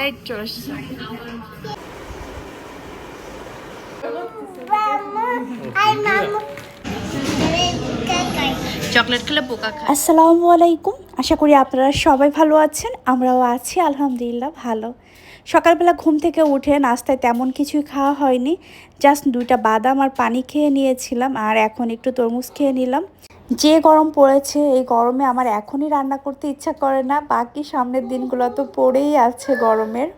এই চলে এসেছে। চকলেট খেলে পোকা খায় আসসালামু আলাইকুম। আশা করি আপনারা সবাই ভালো আছেন আমরাও আছি আলহামদুলিল্লাহ ভালো। সকালবেলা ঘুম থেকে উঠে নাস্তায় তেমন কিছুই খাওয়া হয়নি। জাস্ট দুইটা বাদাম আর পানি খেয়ে নিয়েছিলাম আর এখন একটু তরমুজ খেয়ে নিলাম। যে গরম পড়েছে, এই গরমে আমার এখনই রান্না করতে ইচ্ছা করে না, বাকি সামনের দিনগুলো তো পড়েই আছে গরমের।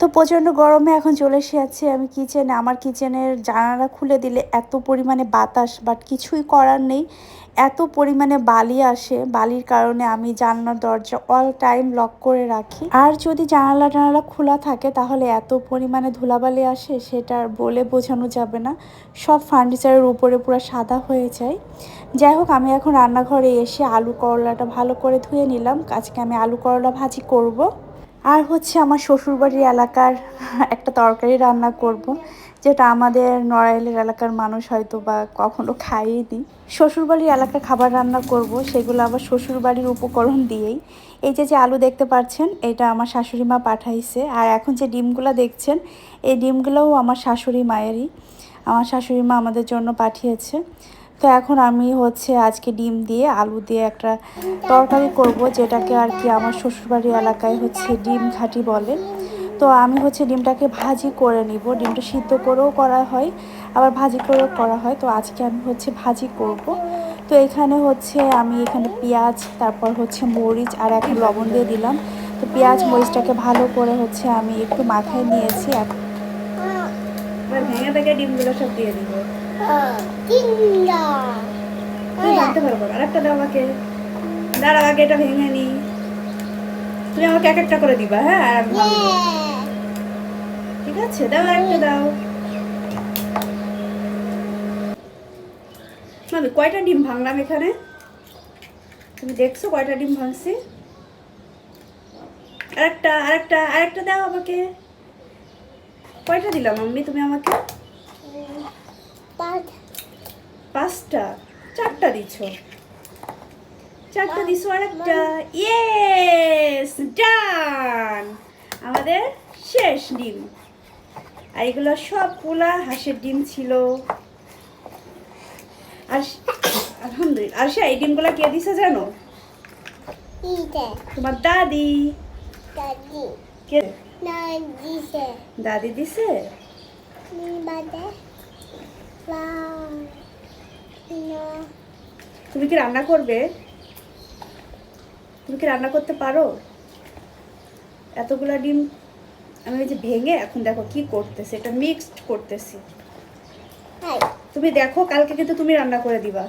তো প্রচণ্ড গরমে এখন চলে এসে আছি আমি কিচেনে আমার কিচেনের জানালা খুলে দিলে এত পরিমাণে বাতাস বাট কিছুই করার নেই। এত পরিমাণে বালি আসে। বালির কারণে আমি জানলার দরজা অল টাইম লক করে রাখি। আর যদি জানালা টানালা খোলা থাকে, তাহলে এত পরিমাণে ধুলাবালি আসে, সেটা বলে বোঝানো যাবে না। সব ফার্নিচারের উপরে পুরো সাদা হয়ে যায়। যাই হোক, আমি এখন রান্নাঘরে এসে আলু করলাটা ভালো করে ধুয়ে নিলাম। আজকে আমি আলু করলা ভাজি করব। আর হচ্ছে আমার শ্বশুরবাড়ির এলাকার একটা তরকারি রান্না করব। যেটা আমাদের নড়াইলের এলাকার মানুষ হয়তো বা কখনো খাইনি শ্বশুরবাড়ির এলাকার খাবার রান্না করব, সেগুলো আবার শ্বশুরবাড়ির উপকরণ দিয়েই। এই যে যে আলু দেখতে পাচ্ছেন, এটা আমার শাশুড়ি মা পাঠাইছে। আর এখন যে ডিমগুলো দেখছেন, এই ডিমগুলোও আমার শাশুড়ি মায়েরই। আমার শাশুড়ি মা আমাদের জন্য পাঠিয়েছে। তো এখন আমি হচ্ছে আজকে ডিম দিয়ে আলু দিয়ে একটা তরকারি করব যেটাকে আর কি আমার শ্বশুরবাড়ি এলাকায় হচ্ছে ডিম ঘাটি বলে। তো আমি হচ্ছে ডিমটাকে ভাজি করে নিব। ডিমটা সিদ্ধ করেও করা হয় আবার ভাজি করেও করা হয়। তো আজকে আমি হচ্ছে ভাজি করব। তো এখানে হচ্ছে আমি এখানে পেঁয়াজ তারপর হচ্ছে মরিচ আর একটা লবণ দিয়ে দিলাম। তো পেঁয়াজ মরিচটাকে ভালো করে হচ্ছে আমি একটু মাথায় নিয়েছি। এখন ভেঙে ভেঙে ডিমগুলো সব দিয়ে দিব। তুমি ভাঙতে পারব আর একটা দাও আমাকে। দাঁড়াও আগে এটা ভেঙে নি। তুমি আমাকে এক একটা করে দিবা হ্যাঁ আর আমি ঠিক আছে দাও একটা দাও। মামি কয়টা ডিম ভাঙলাম এখানে? তুমি দেখছ কয়টা ডিম ভাঙছি? আরেকটা আরেকটা আরেকটা দাও আমাকে। কয়টা দিলাম মাম্মি তুমি আমাকে? পাঁচটা চারটা দিছ। চারটা দিছো আর একটা ইয়েস ডান আমাদের শেষ ডিম। আর এগুলো সব পোলা হাঁসের ডিম ছিল। আর আলহামদুলিল্লাহ। আর সে এই ডিমগুলো কে দিছে জানো? তোমার দাদি। কে? দাদি। দিছে? তুমি কি রান্না করবে? তুমি কি রান্না করতে পারো? এতগুলা ডিম আমি ওই যে ভেঙে এখন দেখো কি করতেছে এটা মিক্সড করতেছি। তুমি দেখো কালকে কিন্তু তুমি রান্না করে দিবা।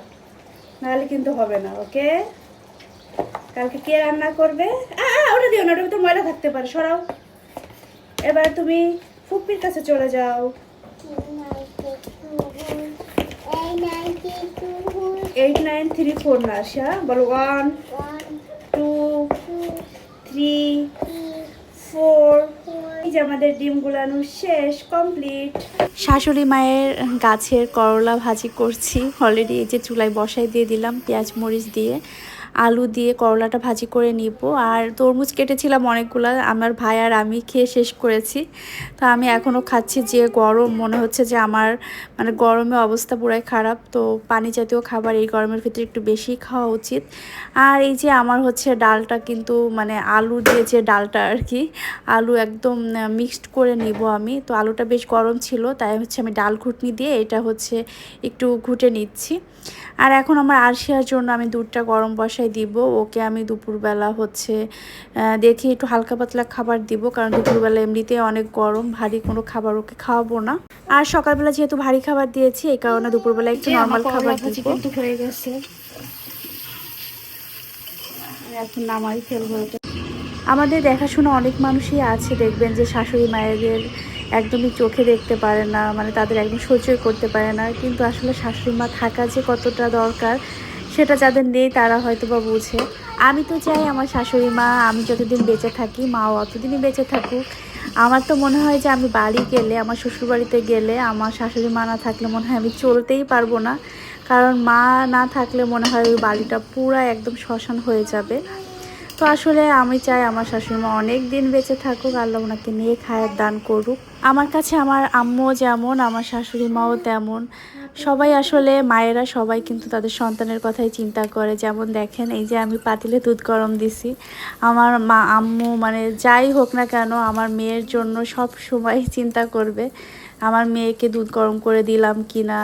নাহলে কিন্তু হবে না ওকে? কালকে কে রান্না করবে? ওটা দিও না ওটা তো ময়লা থাকতে পারে সরাও। এবার তুমি ফুপির কাছে চলে যাও। এইট নাইন থ্রি ফোর না আশা বলো ওয়ান টু থ্রি ফোর এই যে আমাদের ডিম গুলানো শেষ কমপ্লিট শাশুড়ি মায়ের গাছের করলা ভাজি করছি। অলরেডি এই যে চুলায় বসাই দিয়ে দিলাম, পেঁয়াজ মরিচ দিয়ে। আলু দিয়ে করলাটা ভাজি করে নিব। আর তরমুজ কেটেছিলাম অনেকগুলো, আমার ভাই আর আমি খেয়ে শেষ করেছি। তো আমি এখনও খাচ্ছি যে গরম, মনে হচ্ছে যে আমার মানে গরমে অবস্থা পুরাই খারাপ। তো পানি জাতীয় খাবার এই গরমের ভিতরে একটু বেশি খাওয়া উচিত। আর এই যে আমার হচ্ছে ডালটা কিন্তু মানে আলু দিয়ে যে ডালটা আর কি, আলু একদম মিক্সড করে নিব আমি। তো আলুটা বেশ গরম ছিল, তাই হচ্ছে আমি ডাল ঘুটনি দিয়ে এটা হচ্ছে একটু ঘুটে নিচ্ছি। আর এখন আমার আরশিয়ার জন্য আমি দুধটা গরম বসাই দিব ওকে আমি দুপুরবেলা হচ্ছে দেখি একটু হালকা পাতলা খাবার দিব কারণ দুপুরবেলা এমনিতে অনেক গরম ভারী কোনো খাবার ওকে খাওয়াবো না। আর সকালবেলা যেহেতু ভারী খাবার দিয়েছি এই কারণে দুপুরবেলা একটু নর্মাল খাবার দিব। হয়ে গেছে। এখন নামাই ফেলব এটা আমাদের দেখাশোনা অনেক মানুষই আছে দেখবেন যে শাশুড়ি মায়েদের একদমই চোখে দেখতে পারে না মানে তাদের একদম সহ্যই করতে পারে না কিন্তু আসলে শাশুড়ি মা থাকা যে কতটা দরকার সেটা যাদের নেই তারা হয়তো বা বুঝে। আমি তো চাই আমার শাশুড়ি মা, আমি যতদিন বেঁচে থাকি, মাও অতদিনই বেঁচে থাকুক। আমার তো মনে হয় যে আমি বাড়ি গেলে, আমার শ্বশুরবাড়িতে গেলে, আমার শাশুড়ি মা না থাকলে মনে হয় আমি চলতেই পারব না। কারণ মা না থাকলে মনে হয় ওই বাড়িটা পুরা একদম শ্মশান হয়ে যাবে। তো আসলে আমি চাই আমার শাশুড়িমা অনেক দিন বেঁচে থাকুক, আল্লাহ ওনাকে নিয়ে খায়ের দান করুক। আমার কাছে আমার আম্মু যেমন, আমার শাশুড়ি মাও তেমন। সবাই আসলে মায়েরা সবাই কিন্তু তাদের সন্তানের কথাই চিন্তা করে। যেমন দেখেন, এই যে আমি পাতিলে দুধ গরম দিছি। আমার মা, আম্মু মানে যাই হোক না কেন, আমার মেয়ের জন্য সব সময় চিন্তা করবে, আমার মেয়েকে দুধ গরম করে দিলাম কি না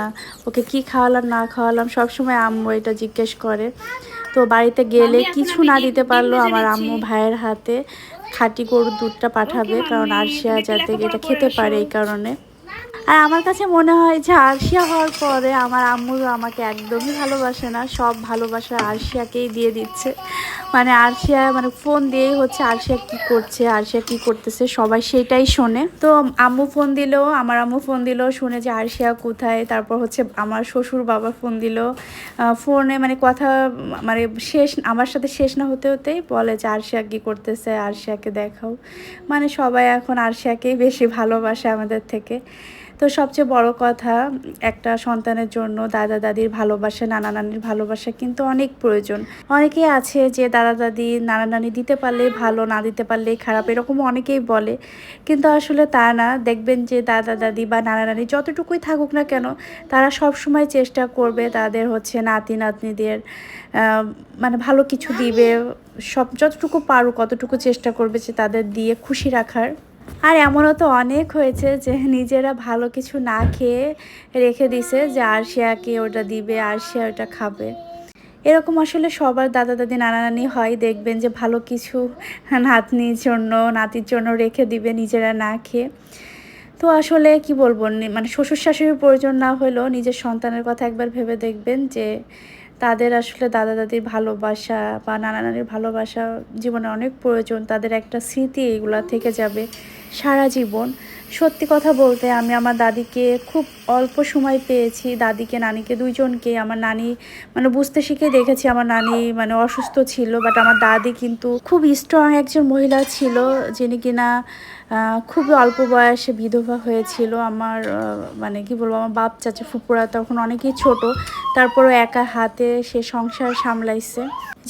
ওকে কি খাওয়ালাম না খাওয়ালাম, সব সময় আম্মু এটা জিজ্ঞেস করে। তো বাড়িতে গেলে কিছু না দিতে পারল আমার আম্মু ভাইয়ের হাতে। খাঁটি গরুর দুধটা পাঠাবে কারণ আরশিয়া যাতে এটা খেতে পারে এই কারণে। আর আমার কাছে মনে হয় যে আরশিয়া হওয়ার পরে আমার আম্মু আমাকে একদমই ভালোবাসে না সব ভালোবাসা আরশিয়াকেই দিয়ে দিচ্ছে। মানে আরশিয়া মানে ফোন দিয়েই হচ্ছে আরশিয়া কি করছে, আরশিয়া কি করতেছে, সবাই সেটাই শোনে। তো আম্মু ফোন দিলেও আমার আম্মু ফোন দিলেও শুনে যে আরশিয়া কোথায়, তারপর হচ্ছে আমার শ্বশুর বাবা ফোন দিলেও ফোনে মানে কথা মানে শেষ, আমার সাথে শেষ না হতে হতেই বলে যে আরশিয়া কি করতেছে, আরশিয়াকে দেখাও। মানে সবাই এখন আরশিয়াকেই বেশি ভালোবাসে আমাদের থেকে। তো সবচেয়ে বড় কথা, একটা সন্তানের জন্য দাদা দাদির ভালোবাসা নানা নানির ভালোবাসা কিন্তু অনেক প্রয়োজন। অনেকেই আছে যে দাদা দাদি নানা নানি দিতে পারলেই ভালো, না দিতে পারলেই খারাপ, এরকম অনেকেই বলে। কিন্তু আসলে তা না, দেখবেন যে দাদা, দাদি বা নানা নানি যতটুকুই থাকুক না কেন, তারা সব সময় চেষ্টা করবে তাদের হচ্ছে নাতি, নাতনিদের মানে ভালো কিছু দিবে, সব যতটুকু পারুক কতটুকু চেষ্টা করবে যে তাদের দিয়ে খুশি রাখার। আর এমনও তো অনেক হয়েছে যে নিজেরা ভালো কিছু না খেয়ে রেখে দিছে যে আরশিয়াকে ওটা দিবে, আরশিয়া ওটা খাবে। এরকম আসলে সবার দাদা দাদি নানা নানি হয়, দেখবেন যে ভালো কিছু নাতনির জন্য, নাতির জন্য রেখে দিবে নিজেরা না খেয়ে। তো আসলে কি বলব মানে শ্বশুর শাশুড়ির প্রয়োজন না হলেও নিজের সন্তানের কথা একবার ভেবে দেখবেন যে তাদের আসলে দাদা দাদির ভালোবাসা বা নানা নানির ভালোবাসা জীবনে অনেক প্রয়োজন, তাদের একটা স্মৃতি এগুলা থেকে যাবে সারা জীবন। সত্যি কথা বলতে আমি আমার দাদিকে খুব অল্প সময় পেয়েছি। দাদিকে, নানিকে, দুইজনকে। আমার নানি মানে বুঝতে শিখে দেখেছি আমার নানি মানে অসুস্থ ছিল বাট আমার দাদি কিন্তু খুব স্ট্রং একজন মহিলা ছিল, যিনি কিনা খুবই অল্প বয়সে বিধবা হয়েছিল। আমার মানে কি বলব, আমার বাপ, চাচা ফুপুরা তখন অনেকেই ছোট। তারপরও একা হাতে সে সংসার সামলাইছে।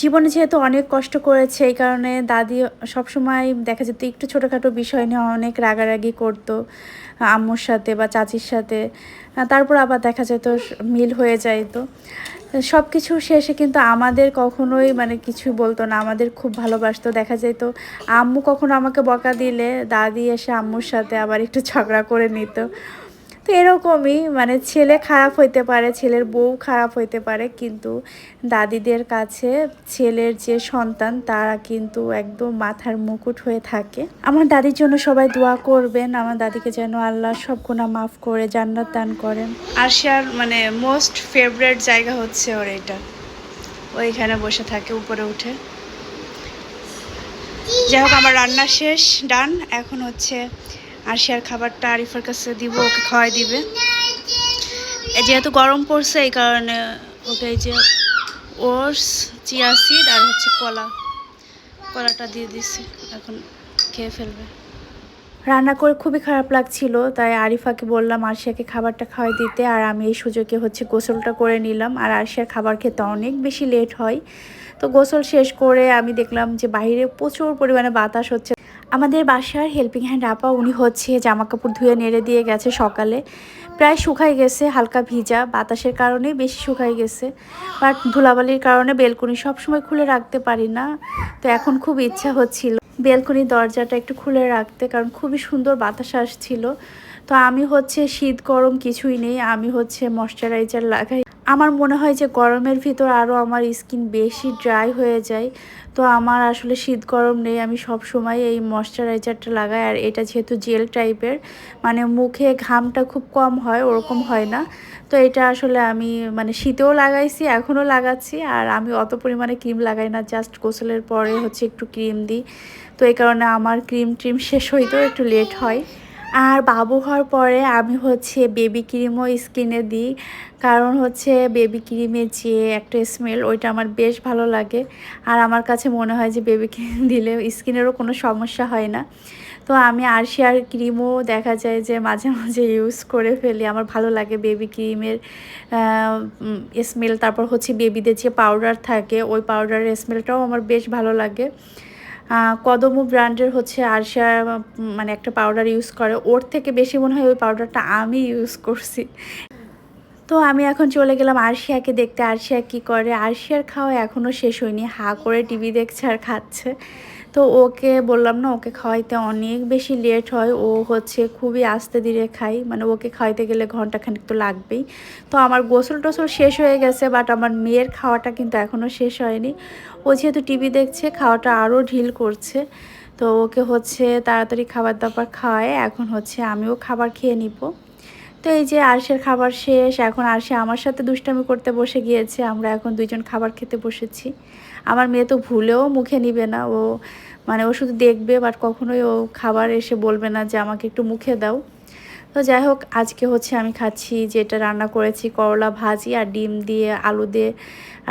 জীবনে যেহেতু অনেক কষ্ট করেছে, এই কারণে দাদি সবসময় দেখা যেত একটু ছোটোখাটো বিষয় নিয়ে অনেক রাগারাগি করতো, আম্মুর সাথে বা চাচির সাথে। তারপর আবার দেখা যেত মিল হয়ে যাইতো। সব কিছু শেষে কিন্তু আমাদের কখনোই মানে কিছু বলতো না, আমাদের খুব ভালোবাসতো। দেখা যেত আম্মু কখনো আমাকে বকা দিলে, দাদি এসে আম্মুর সাথে আবার একটু ঝগড়া করে নিত। তো এরকমই মানে ছেলে খারাপ হইতে পারে, ছেলের বউ খারাপ হইতে পারে, কিন্তু দাদিদের কাছে ছেলের যে সন্তান, তারা কিন্তু একদম মাথার মুকুট হয়ে থাকে। আমার দাদির জন্য সবাই দোয়া করবেন, আমার দাদিকে যেন আল্লাহ সব গুণা মাফ করে, জান্নাত দান করেন। আরশিয়ার মানে মোস্ট ফেভারেট জায়গা হচ্ছে ওর এটা। ওইখানে বসে থাকে, উপরে উঠে। যাই হোক, আমার রান্না শেষ ডান এখন হচ্ছে আরশিয়ার খাবারটা আরিফার কাছে দিব, ওকে খাওয়াই দিবে। যেহেতু গরম পড়ছে, এই কারণে ওকে যে ওটস, চিয়া সিড আর হচ্ছে কলা। কলাটা দিয়ে দিছি, এখন খেয়ে ফেলবে। রান্না করে খুবই খারাপ লাগছিল, তাই আরিফাকে বললাম, আরশিয়াকে খাবারটা খাওয়াই দিতে। আর আমি এই সুযোগে হচ্ছে গোসলটা করে নিলাম। আর আরশিয়ার খাবার খেতে অনেক বেশি লেট হয়। তো গোসল শেষ করে আমি দেখলাম যে বাইরে প্রচুর পরিমাণে বাতাস হচ্ছে। আমাদের বাসার হেল্পিং হ্যান্ড আপা, উনি হচ্ছে জামা কাপড় ধুয়ে নেড়ে দিয়ে গেছে সকালে। প্রায় শুকাই গেছে, হালকা ভিজা, বাতাসের কারণে বেশি শুকাই গেছে। বাট ধুলাবালির কারণে বেলকুনি সবসময় খুলে রাখতে পারি না। তো এখন খুব ইচ্ছা হচ্ছিল বেলকনির দরজাটা একটু খুলে রাখতে, কারণ খুবই সুন্দর বাতাস আসছিল। তো আমি হচ্ছে শীত গরম কিছুই নেই, আমি হচ্ছে ময়শ্চারাইজার লাগাই। আমার মনে হয় যে গরমের ভিতর আরও আমার স্কিন বেশি ড্রাই হয়ে যায়। তো আমার আসলে শীত গরম নেই, আমি সব সময় এই ময়শ্চারাইজারটা লাগাই। আর এটা যেহেতু জেল টাইপের মানে মুখে ঘামটা খুব কম হয়, ওরকম হয় না। তো এটা আসলে আমি মানে শীতেও লাগাইছি, এখনও লাগাচ্ছি। আর আমি অত পরিমাণে ক্রিম লাগাই না, জাস্ট গোসলের পরে হচ্ছে একটু ক্রিম দিই। তো এই কারণে আমার ক্রিম ট্রিম শেষ হইতেও একটু লেট হয়। আর বাবু হওয়ার পরে আমি হচ্ছে বেবি ক্রিমও স্কিনে দিই। কারণ হচ্ছে বেবি ক্রিমের যে একটা স্মেল ওইটা আমার বেশ ভালো লাগে। আর আমার কাছে মনে হয় যে বেবি ক্রিম দিলে স্কিনেরও কোনো সমস্যা হয় না। তো আমি আরশিয়ার ক্রিমও দেখা যায় যে মাঝে মাঝে ইউজ করে ফেলি। আমার ভালো লাগে বেবি ক্রিমের স্মেল তারপর হচ্ছে বেবিদের যে পাউডার থাকে, ওই পাউডারের স্মেলটাও আমার বেশ ভালো লাগে। কদমু ব্র্যান্ডের হচ্ছে আরশিয়া মানে একটা পাউডার ইউজ করে। ওর থেকে বেশি মনে হয় ওই পাউডারটা আমি ইউজ করছি। তো আমি এখন চলে গেলাম আরশিয়াকে দেখতে। আরশিয়া কি করে? আরশিয়ার খাওয়া এখনও শেষ হয়নি। হা করে টিভি দেখছে আর খাচ্ছে। তো ওকে বললাম না, ওকে খাওয়াইতে অনেক বেশি লেট হয়। ও হচ্ছে খুবই আস্তে ধীরে খাই মানে ওকে খাওয়াইতে গেলে ঘন্টাখানিক তো লাগবেই। তো আমার গোসল টোসল শেষ হয়ে গেছে বাট আমার মেয়ের খাওয়াটা কিন্তু এখনও শেষ হয়নি। ও যেহেতু টিভি দেখছে, খাওয়াটা আরও ঢিল করছে। তো ওকে হচ্ছে তাড়াতাড়ি খাবার দাবার খাওয়ায়, এখন হচ্ছে আমিও খাবার খেয়ে নিব। তো এই যে আরশের খাবার শেষ, এখন আরশে আমার সাথে দুষ্টামি করতে বসে গিয়েছে, আমরা এখন দুইজন খাবার খেতে বসেছি। আমার মেয়ে তো ভুলেও মুখে নিবে না। ও মানে ও শুধু দেখবে বাট কখনোই ও খাবার এসে বলবে না যে আমাকে একটু মুখে দাও। তো যাই হোক, আজকে হচ্ছে আমি খাচ্ছি যেটা রান্না করেছি, করলা ভাজি আর ডিম দিয়ে আলু দিয়ে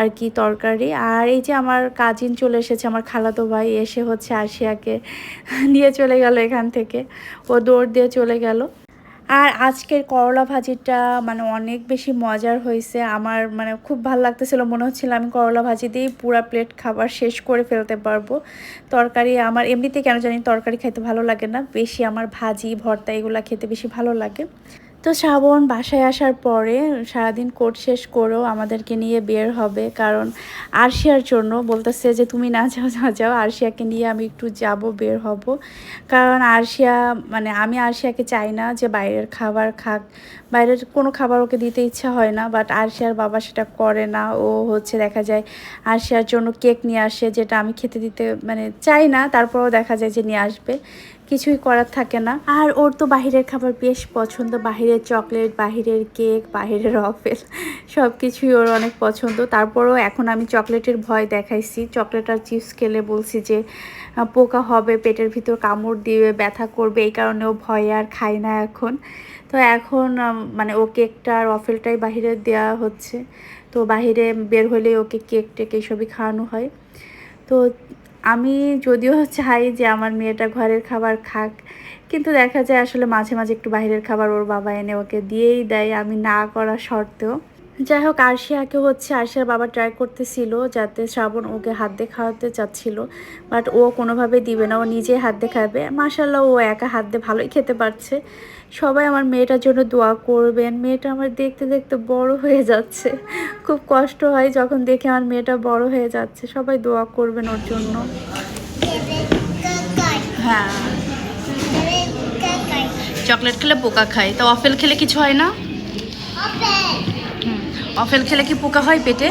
আর কি তরকারি। আর এই যে আমার কাজিন চলে এসেছে, আমার খালাতো ভাই এসে হচ্ছে আশিয়াকে নিয়ে চলে গেল এখান থেকে। ও দৌড় দিয়ে চলে গেল। আর আজকের করলা ভাজিটা মানে অনেক বেশি মজার হয়েছে। আমার মানে খুব ভালো লাগতেছিল, মনে হচ্ছিল আমি করলা ভাজি দিয়েই পুরো প্লেট খাবার শেষ করে ফেলতে পারব। তরকারি আমার এমনিতে কেন জানি তরকারি খেতে ভালো লাগে না, বেশি আমার ভাজি, ভর্তা এগুলো খেতে বেশি ভালো লাগে। তো শ্রাবণ বাসায় আসার পরে সারাদিন কোর্ট শেষ করেও আমাদেরকে নিয়ে বের হবে। কারণ আরশিয়ার জন্য বলতেছে যে, তুমি না যাও যাও যাও, আরশিয়াকে নিয়ে আমি একটু যাব, বের হব। কারণ আরশিয়া মানে আমি আরশিয়াকে চাই না যে বাইরের খাবার খাক। বাইরের কোনো খাবার ওকে দিতে ইচ্ছা হয় না বাট আরশিয়ার বাবা সেটা করে না। ও হচ্ছে দেখা যায় আরশিয়ার জন্য কেক নিয়ে আসে, যেটা আমি খেতে দিতে মানে চাই না। তারপরেও দেখা যায় যে নিয়ে আসবে। কিছুই করার থাকে না। আর ওর তো বাহিরের খাবার বেশ পছন্দ। বাহিরের চকলেট, বাহিরের কেক, বাহিরের অফেল সব কিছুই ওর অনেক পছন্দ। তারপরেও এখন আমি চকলেটের ভয় দেখাইছি। চকলেট আর চিপস খেলে বলছি যে পোকা হবে, পেটের ভিতর কামড় দিবে ব্যথা করবে, এই কারণে ও ভয়ে আর খায় না এখন। তো এখন মানে ও কেকটা আর অফেলটাই বাহিরে দেওয়া হচ্ছে। তো বাহিরে বের হলে ওকে কেক টেক এইসবই খাওয়ানো হয়। তো আমি যদিও চাই যে আমার মেয়েটা ঘরের খাবার খাক, কিন্তু দেখা যায় আসলে মাঝে মাঝে একটু বাইরের খাবার ওর বাবা এনে ওকে দিয়েই দেয়, আমি না করা সত্ত্বেও। যাই হোক আরশিয়াকে হচ্ছে আরশিয়ার বাবা ট্রাই করতেছিল যাতে শ্রাবণ ওকে হাত দিয়ে খাওয়াতে চাচ্ছিল বাট ও কোনোভাবে দিবে না ও নিজে হাত দিয়ে খাবে। মাসাল্লাহ ও একা হাত দিয়ে ভালোই খেতে পারছে। সবাই আমার মেয়েটার জন্য দোয়া করবেন। মেয়েটা আমার দেখতে দেখতে বড় হয়ে যাচ্ছে। খুব কষ্ট হয় যখন দেখে আমার মেয়েটা বড় হয়ে যাচ্ছে। সবাই দোয়া করবেন ওর জন্য। হ্যাঁ। চকলেট খেলে পোকা খায় তো অফেল খেলে কিছু হয় না। অফেল খেলে কি পোকা হয় পেটে?